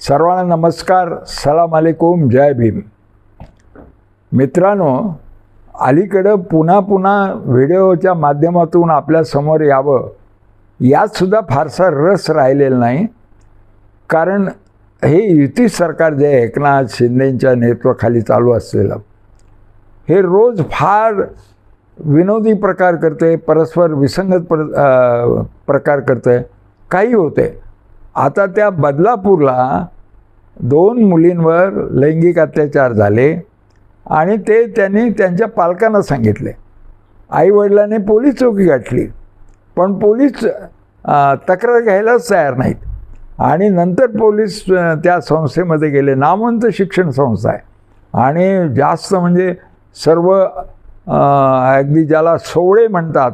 सर्वांना नमस्कार सलाम अलेकुम जय भीम. मित्रांनो अलीकडं पुन्हा पुन्हा व्हिडिओच्या माध्यमातून आपल्यासमोर यावं यातसुद्धा फारसा रस राहिलेला नाही. कारण हे युती सरकार जे एकनाथ शिंदेंच्या नेतृत्वाखाली चालू असलेलं हे रोज फार विनोदी प्रकार करते परस्पर विसंगत प्र प्रकार करते काही होते आता त्या बदलापूरला दोन मुलींवर लैंगिक अत्याचार झाले आणि ते त्यांनी त्यांच्या पालकांना सांगितले. आईवडिलांनी पोलीस चौकी गाठली पण पोलीस तक्रार घ्यायलाच तयार नाहीत. आणि नंतर पोलीस त्या संस्थेमध्ये गेले. नामवंत शिक्षण संस्था आहे. आणि जास्त म्हणजे सर्व अगदी ज्याला सोवळे म्हणतात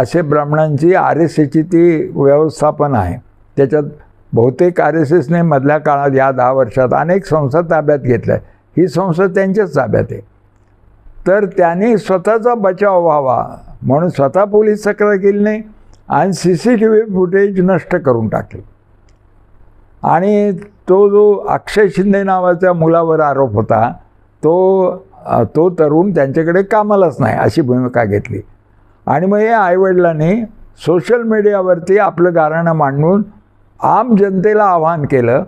असे ब्राह्मणांची आर एस एची ती व्यवस्थापन आहे. त्याच्यात बहुतेक आर एस एसने मधल्या काळात या दहा वर्षात अनेक संस्था ताब्यात घेतल्या. ही संस्था त्यांच्याच ताब्यात आहे. तर त्यांनी स्वतःचा बचाव व्हावा म्हणून स्वतः पोलीस तक्रार केली नाही आणि C C T V footage नष्ट करून टाकले. आणि तो जो अक्षय शिंदे नावाच्या मुलावर आरोप होता तो तो तरुण त्यांच्याकडे कामालाच नाही अशी भूमिका घेतली. आणि मग हे आईवडिलांनी सोशल मीडियावरती आपलं गाराणं मांडून आम जनतेला आवाहन केलं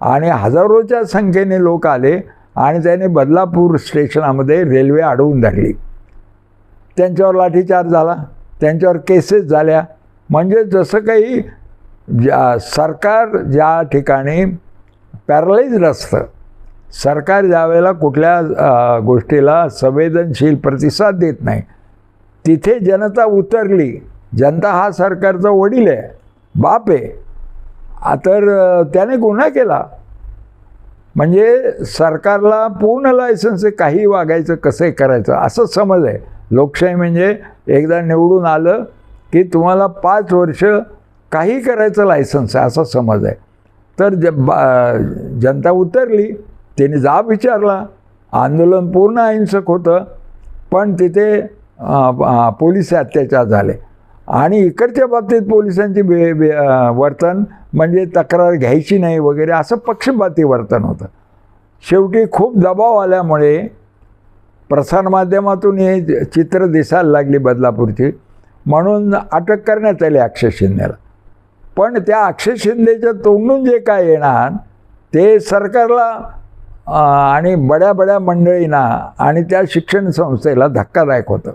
आणि हजारोच्या संख्येने लोक आले आणि त्याने बदलापूर स्टेशनामध्ये रेल्वे अडवून धरली. त्यांच्यावर लाठीचार्ज झाला त्यांच्यावर केसेस झाल्या. म्हणजे जसं काही ज्या सरकार ज्या ठिकाणी पॅरलाइज्ड असतं सरकार ज्यावेळेला कुठल्या गोष्टीला संवेदनशील प्रतिसाद देत नाही तिथे जनता उतरली. जनता हा सरकारचा वडील आहे. बाप आहे. तर त्याने गुन्हा केला. म्हणजे सरकारला पूर्ण लायसन्स आहे काही वागायचं कसंही करायचं असं समज आहे. लोकशाही म्हणजे एकदा निवडून आलं की तुम्हाला पाच वर्ष काही करायचं लायसन्स आहे असा समज आहे. तर ज बा जनता उतरली त्यांनी जाब विचारला. आंदोलन पूर्ण अहिंसक होतं पण तिथे पोलीस अत्याचार झाले. आणि इकडच्या बाबतीत पोलिसांची बे बे वर्तन म्हणजे तक्रार घ्यायची नाही वगैरे असं पक्षपाती वर्तन होतं. शेवटी खूप दबाव आल्यामुळे प्रसारमाध्यमातून हे चित्र दिसायला लागली बदलापूरची. म्हणून अटक करण्यात आली अक्षय शिंदेला. पण त्या अक्षय शिंदेच्या तोंडून जे काय येणार ते सरकारला आणि बड्या बड्या मंडळींना आणि त्या शिक्षण संस्थेला धक्कादायक होतं.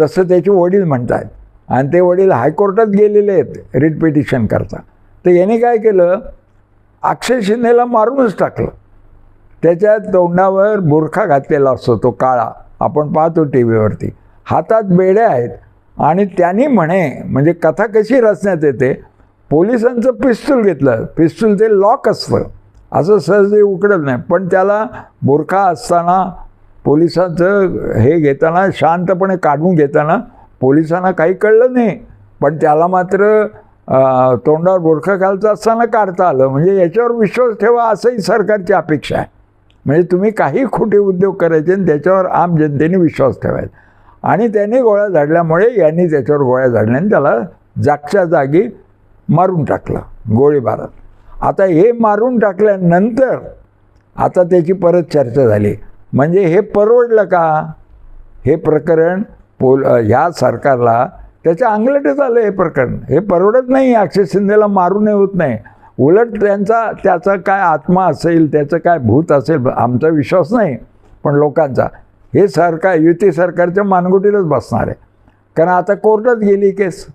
तसं त्याचे वडील म्हणत आहेत आणि ते वडील हायकोर्टात गेलेले आहेत रिट पिटिशन करता. तर याने काय केलं? अक्षय शिंदेला मारूनच टाकलं. त्याच्या तोंडावर बुरखा घातलेला असतो तो काळा. आपण पाहतो टी व्हीवरती हातात बेड्या आहेत. आणि त्यांनी म्हणे म्हणजे कथा कशी रचण्यात येते? पोलिसांचं पिस्तूल घेतलं. पिस्तूल ते लॉक असतं. असं सहज ते उकडत नाही. पण त्याला बुरखा असताना पोलिसांचं हे घेताना शांतपणे काढून घेताना पोलिसांना काही कळलं नाही. पण त्याला मात्र तोंडावर बोरखा घालतं असताना काढता आलं. म्हणजे याच्यावर विश्वास ठेवा असंही सरकारची अपेक्षा आहे. म्हणजे तुम्ही काही खोटे उद्योग करायचे आणि त्याच्यावर आम जनतेने विश्वास ठेवायचा. आणि त्यांनी गोळ्या झाडल्यामुळे यांनी त्याच्यावर गोळ्या झाडल्याने त्याला जागच्या जागी मारून टाकलं गोळीबारात आता हे मारून टाकल्यानंतर आता त्याची परत चर्चा झाली. म्हणजे हे परवडलं का? हे प्रकरण पोल ह्या सरकारला त्याच्या अंगलटच आलं हे प्रकरण. हे परवडत नाही अक्षय शिंदेला मारूनही होत नाही. उलट त्यांचा त्याचा काय आत्मा असेल त्याचं काय भूत असेल आमचा विश्वास नाही पण लोकांचा. हे सरकार युती सरकारच्या मानगुटीलाच बसणार आहे. कारण आता कोर्टात गेली केस.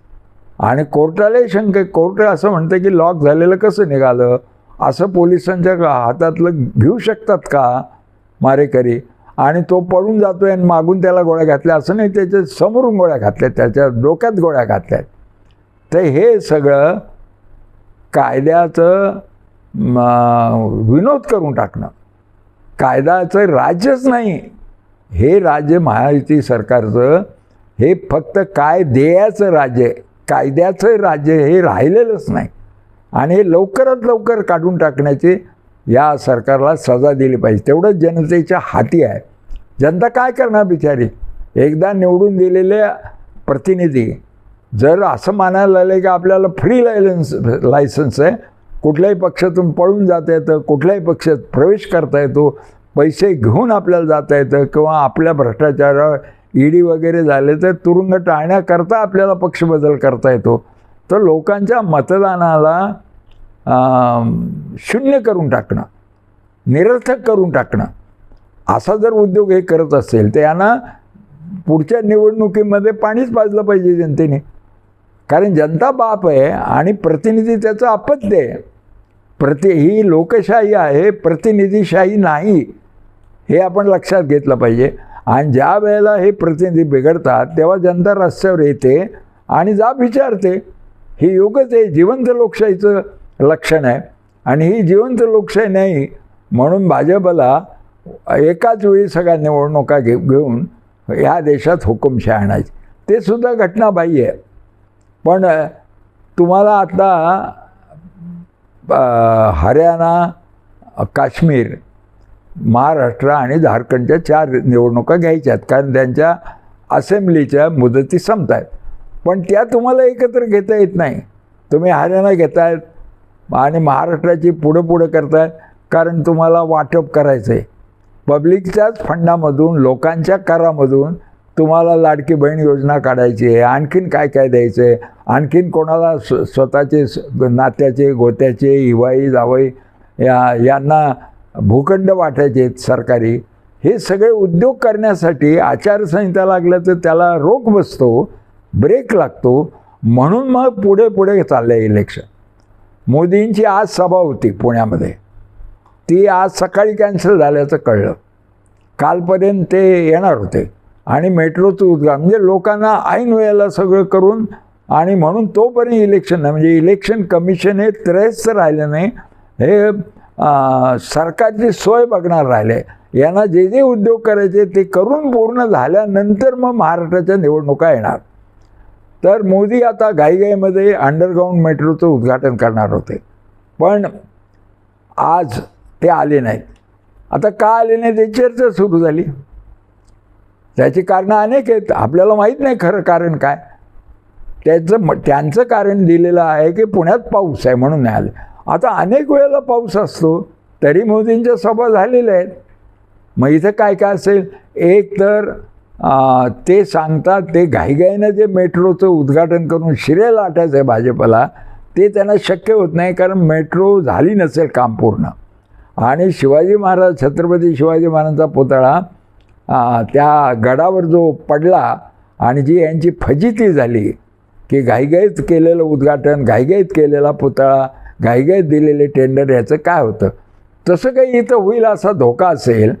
आणि कोर्टालाही शंका कोर्ट असं म्हणतं की लॉक झालेलं कसं निघालं? असं पोलिसांच्या हातातलं घेऊ शकतात का? मारेकरी. आणि तो पळून जातोय आणि मागून त्याला गोळ्या घातल्या. असं नाही त्याच्या समोरून गोळ्या घातल्या त्याच्या डोक्यात गोळ्या घातल्या. तर हे सगळं कायद्याचं विनोद करून टाकणं. कायद्याचं राज्यच नाही. हे राज्य महायुती सरकारचं हे फक्त काय देयाचं राज्य कायद्याचं राज्य हे राहिलेलंच नाही. आणि हे लवकरात लवकर काढून टाकण्याची या सरकारला सजा दिली पाहिजे. तेवढंच जनतेच्या हाती आहे. जनता काय करणार बिचारी? एकदा निवडून दिलेले प्रतिनिधी जर असं मानायला लागलं की आपल्याला फ्री लायसन्स लायसन्स आहे कुठल्याही पक्षातून पळून जाता येतं कुठल्याही पक्षात प्रवेश करता येतो पैसे घेऊन आपल्याला जाता येतं किंवा आपल्या भ्रष्टाचारावर ईडी वगैरे झाले तर तुरुंग टाळण्याकरता आपल्याला पक्ष बदल करता येतो. तर लोकांच्या मतदानाला शून्य करून टाकणं निरर्थक करून टाकणं. असा जर उद्योग हे करत असेल तर यांना पुढच्या निवडणुकीमध्ये पाणीच पाजलं पाहिजे जनतेने. कारण जनता बाप आहे आणि प्रतिनिधी त्याचं अपत्य आहे. प्रति ही लोकशाही आहे प्रतिनिधीशाही नाही हे आपण लक्षात घेतलं पाहिजे. आणि ज्या वेळेला हे प्रतिनिधी बिघडतात तेव्हा जनता रस्त्यावर येते आणि जाब विचारते. हे योगच आहे जिवंत लोकशाहीचं लक्षण आहे. आणि ही जिवंत लोकशाही नाही म्हणून भाजपला एकाच वेळी सगळ्या निवडणुका घे घेऊन ह्या देशात हुकुमशाही आणायची. ते सुद्धा घटनाबाह्य आहे. पण तुम्हाला आता हरियाणा काश्मीर महाराष्ट्र आणि झारखंडच्या चार निवडणुका घ्यायच्या आहेत. कारण त्यांच्या असेंब्लीच्या मुदती संपत आहेत पण त्या तुम्हाला एकत्र घेता येत नाही. तुम्ही हरियाणा घेतायत आणि महाराष्ट्राची पुढं पुढं करताय कारण तुम्हाला वाटप करायचं आहे पब्लिकच्याच फंडामधून लोकांच्या करामधून तुम्हाला लाडकी बहीण योजना काढायची आहे. आणखीन काय काय द्यायचं आहे आणखीन कोणाला स्व स्वतःचे स- नात्याचे गोत्याचे हिवाई जावई या यांना भूखंड वाटायचे आहेत सरकारी. हे सगळे उद्योग करण्यासाठी आचारसंहिता लागलं तर त्याला रोख बसतो ब्रेक लागतो. म्हणून मग पुढे पुढे चाललं आहे इलेक्शन. मोदींची आज सभा होती पुण्यामध्ये. ती आज सकाळी कॅन्सल झाल्याचं कळलं. कालपर्यंत ते येणार होते. आणि मेट्रोचं उद्घाटन म्हणजे लोकांना ऐन वेळेला सगळं करून आणि म्हणून तोपर्यंत इलेक्शन नाही म्हणजे इलेक्शन कमिशन हे त्रयस्त राहिलं नाही. हे सरकारची सोय बघणार राहिले. यांना जे जे उद्योग करायचे ते करून पूर्ण झाल्यानंतर मग महाराष्ट्राच्या निवडणुका येणार. तर मोदी आता घाईघाईमध्ये अंडरग्राऊंड मेट्रोचं उद्घाटन करणार होते. पण आज ते आले नाहीत. आता का आले नाही ते चर्चा सुरू झाली. त्याची कारणं अनेक आहेत. आपल्याला माहीत नाही खरं कारण काय. त्याचं म त्यांचं कारण दिलेलं आहे की पुण्यात पाऊस आहे म्हणून नाही आले. आता अनेक वेळेला पाऊस असतो तरी मोदींच्या सभा झालेल्या आहेत. मग इथं काय काय असेल? एक तर ते सांगतात ते घाईघाईनं जे मेट्रोचं उद्घाटन करून शिरे लाटायचं आहे भाजपला ते त्यांना शक्य होत नाही कारण मेट्रो झाली नसेल काम पूर्ण. आणि शिवाजी महाराज छत्रपती शिवाजी महाराजांचा पुतळा त्या गडावर जो पडला आणि जी यांची फजिती झाली की घाईघाईत केलेलं उद्घाटन घाईघाईत केलेला पुतळा घाईघाईत दिलेले टेंडर याचं काय होतं? तसं काही इथं होईल असा धोका असेल.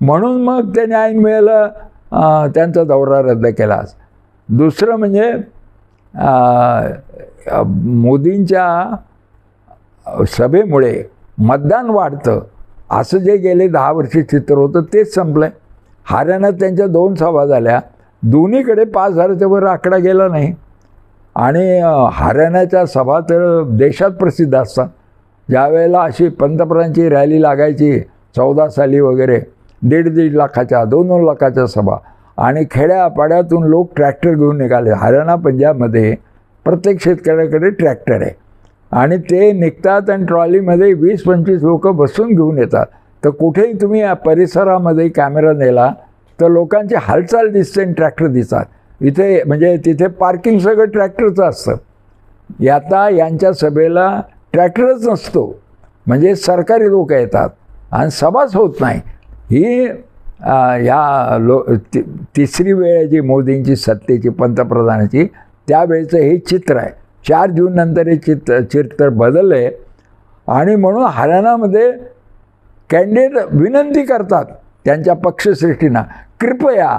म्हणून मग त्याने ऐन मिळालं. त्यांचा दौरा रद्द केला दुसरं म्हणजे मोदींच्या सभेमुळे मतदान वाढतं. असं जे गेले दहा वर्ष चित्र होतं तेच संपलं आहे हरियाणात त्यांच्या दोन सभा झाल्या. दोन्हीकडे पाच हजाराच्या वर आकडा गेला नाही. आणि हरियाणाच्या सभा तर देशात प्रसिद्ध असतात. ज्यावेळेला अशी पंतप्रधानांची रॅली लागायची चौदा साली वगैरे दीड दीड लाखाच्या दोन दोन लाखाच्या सभा. आणि खेड्यापाड्यातून लोक ट्रॅक्टर घेऊन निघाले. हरियाणा पंजाबमध्ये प्रत्येक शेतकऱ्याकडे ट्रॅक्टर आहे. आणि ते निघतात आणि ट्रॉलीमध्ये वीस पंचवीस लोकं बसून घेऊन येतात. तर कुठेही तुम्ही या परिसरामध्ये कॅमेरा नेला तर लोकांची हालचाल दिसते आणि ट्रॅक्टर दिसतात. इथे म्हणजे तिथे पार्किंग सगळं ट्रॅक्टरचं असतं. याता यांच्या सभेला ट्रॅक्टरच नसतो. म्हणजे सरकारी लोक येतात. आणि सभाच होत नाही. ही या लो ति तिसरी वेळ जी मोदींची सत्तेची पंतप्रधानाची त्यावेळेचं हे चित्र आहे. चार जूननंतर हे चित्र चित्र बदललं आहे आणि म्हणून हरियाणामध्ये कॅन्डिडेट विनंती करतात त्यांच्या पक्षश्रेष्ठींना कृपया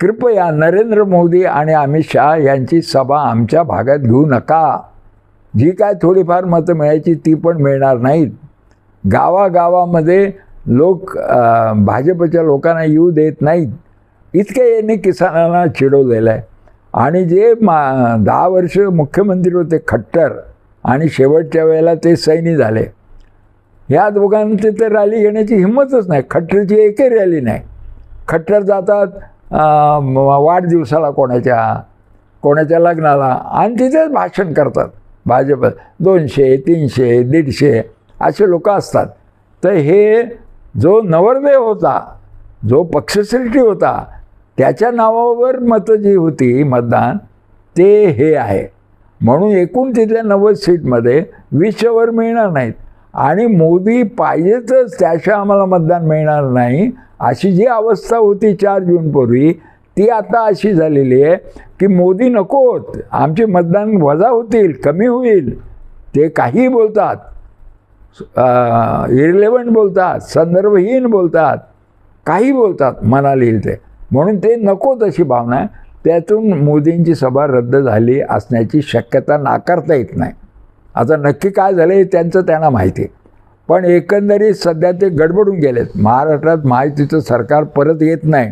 कृपया नरेंद्र मोदी आणि अमित शहा यांची सभा आमच्या भागात घेऊ नका. जी काय थोडीफार मतं मिळायची ती पण मिळणार नाहीत. गावागावामध्ये लोक भाजपच्या लोकांना येऊ देत नाहीत. इतकं यांनी किसानांना चिडवलेलं आहे. आणि जे मा दहा वर्ष मुख्यमंत्री होते खट्टर आणि शेवटच्या वेळेला ते सैनी झाले. ह्या दोघांची तर रॅली घेण्याची हिंमतच नाही. खट्टरची एकही रॅली नाही. खट्टर जातात वाढदिवसाला कोणाच्या कोणाच्या लग्नाला आणि तिथेच भाषण करतात. भाजप दोनशे तीनशे दीडशे असे लोक असतात. तर हे जो नवरदेव होता जो पक्षश्रेष्ठी होता त्याच्या नावावर मतं जी होती मतदान ते हे आहे. म्हणून एकूण तिथल्या नव्वद सीटमध्ये वीसच्यावर मिळणार नाहीत. आणि मोदी पाहिजेतच त्याशिवाय आम्हाला मतदान मिळणार नाही अशी जी अवस्था होती चार जूनपूर्वी ती आता अशी झालेली आहे की मोदी नकोत. आमचे मतदान वजा होतील कमी होईल. ते काहीही बोलतात. इरिलेवंट बोलतात संदर्भहीन बोलतात काही बोलतात मनाला येईल ते म्हणून ते नको तशी भावना आहे. त्यातून मोदींची सभा रद्द झाली असण्याची शक्यता नाकारता येत नाही. आता नक्की काय झालं हे त्यांचं त्यांना माहिती आहे. पण एकंदरीत सध्या ते गडबडून गेलेत. महाराष्ट्रात माहितीचं सरकार परत येत नाही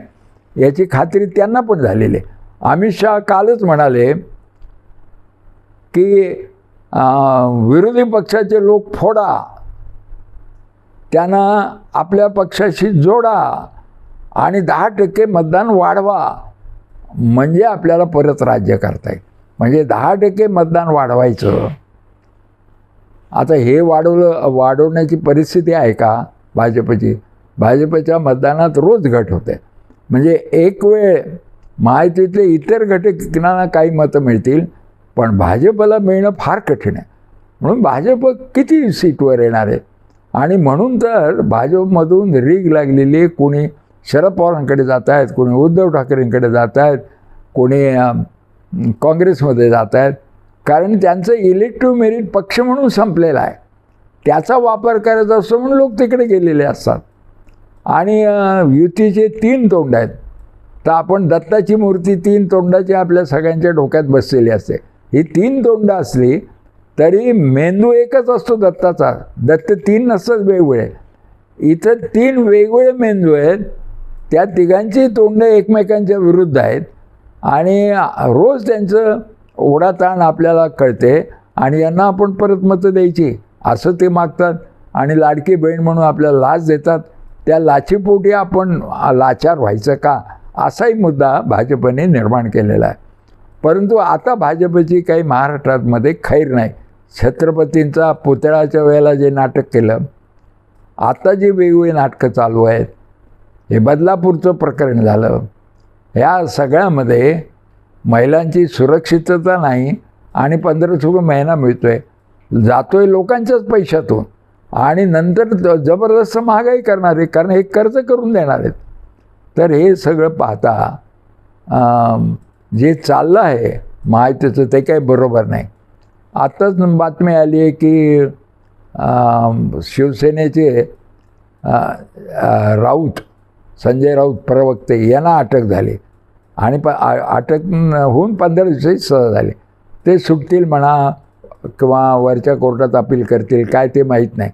याची खात्री त्यांना पण झालेली आहे. अमित शहा कालच म्हणाले की विरोधी पक्षाचे लोक फोडा. त्यांना आपल्या पक्षाशी जोडा आणि दहा टक्के मतदान वाढवा. म्हणजे आपल्याला परत राज्य करता येईल. म्हणजे दहा टक्के मतदान वाढवायचं. आता हे वाढवलं वाढवण्याची परिस्थिती आहे का भाजपची? भाजपच्या मतदानात रोज घट होते. म्हणजे एक वेळ माहितीतले इतर घटकांना काही मतं मिळतील. पण भाजपला मिळणं फार कठीण आहे. म्हणून भाजप किती सीटवर येणार आहे? आणि म्हणून तर भाजपमधून रीग लागलेली कोणी शरद पवारांकडे जात आहेत कोणी उद्धव ठाकरेंकडे जात आहेत कोणी काँग्रेसमध्ये जात आहेत कारण त्यांचं इलेक्टिव्ह मेरिट पक्ष म्हणून संपलेला आहे. त्याचा वापर करायचा असतो म्हणून लोक तिकडे गेलेले असतात. आणि युतीचे तीन तोंड आहेत. तर आपण दत्ताची मूर्ती तीन तोंडाची आपल्या सगळ्यांच्या डोक्यात बसलेली असते. ही तीन तोंड असली तरी मेंदू एकच असतो दत्ताचा. दत्त तीन नसतात वेगवेगळे. इथं तीन वेगवेगळे मेंदू आहेत. त्या तिघांची तोंडं एकमेकांच्या विरुद्ध आहेत. आणि रोज त्यांचं ओढाताण आपल्याला कळते आणि यांना आपण परत मतं द्यायची. असं ते मागतात आणि लाडकी बहीण म्हणून आपल्याला लाच देतात. त्या लाचीपोटी आपण लाचार व्हायचं का? असाही मुद्दा भाजपने निर्माण केलेला आहे. परंतु आता भाजपची काही महाराष्ट्रामध्ये खैर नाही. छत्रपतींचा पुतळ्याच्या वेळेला जे नाटक केलं आता जी वेगवेगळी नाटकं चालू आहेत हे बदलापूरचं प्रकरण झालं. या सगळ्यामध्ये महिलांची सुरक्षितता नाही आणि पंधरा रुपये महिना मिळतो आहे जातो आहे लोकांच्याच पैशातून. आणि नंतर जबरदस्त महागाई करणार आहे कारण हे कर्ज करून देणार आहेत. तर हे सगळं पाहता जे चाललं आहे माहितीचं ते काही बरोबर नाही. आत्ताच बातमी आली आहे की शिवसेनेचे राऊत संजय राऊत प्रवक्ते यांना अटक झाली. आणि प अटक होऊन पंधरा दिवसाची सजा झाली. ते सुटतील म्हणा किंवा वरच्या कोर्टात अपील करतील काय ते माहीत नाही.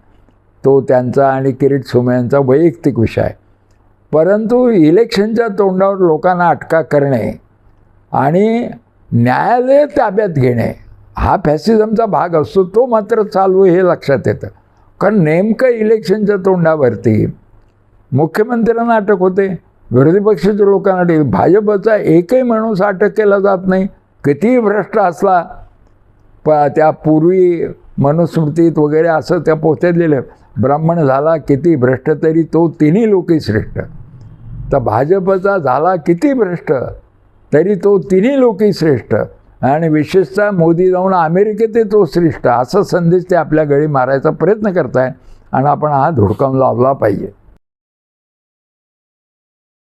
तो त्यांचा आणि किरीट सोमयांचा वैयक्तिक विषय आहे. परंतु इलेक्शनच्या तोंडावर लोकांना अटका करणे आणि न्यायालय ताब्यात घेणे हा फॅसिझमचा भाग असतो तो मात्र चालू हे लक्षात येतं. कारण नेमकं इलेक्शनच्या तोंडावरती मुख्यमंत्र्यांना अटक होते विरोधी पक्षाच्या लोकांना भाजपचा एकही माणूस अटक केला जात नाही. कितीही भ्रष्ट असला प त्या पूर्वी मनुस्मृतीत वगैरे असं त्या पोथ्यात लिहिलं ब्राह्मण झाला किती भ्रष्ट तरी तो तिन्ही लोकही श्रेष्ठ. तर भाजपचा झाला किती भ्रष्ट? तरी तो तिन्ही लोकही श्रेष्ठ. आणि विशेषतः मोदी जाऊन अमेरिकेत तो श्रेष्ठ. असा संदेश ते आपल्या गळी मारायचा प्रयत्न करताय आणि आपण हा धुडकावून लावला पाहिजे.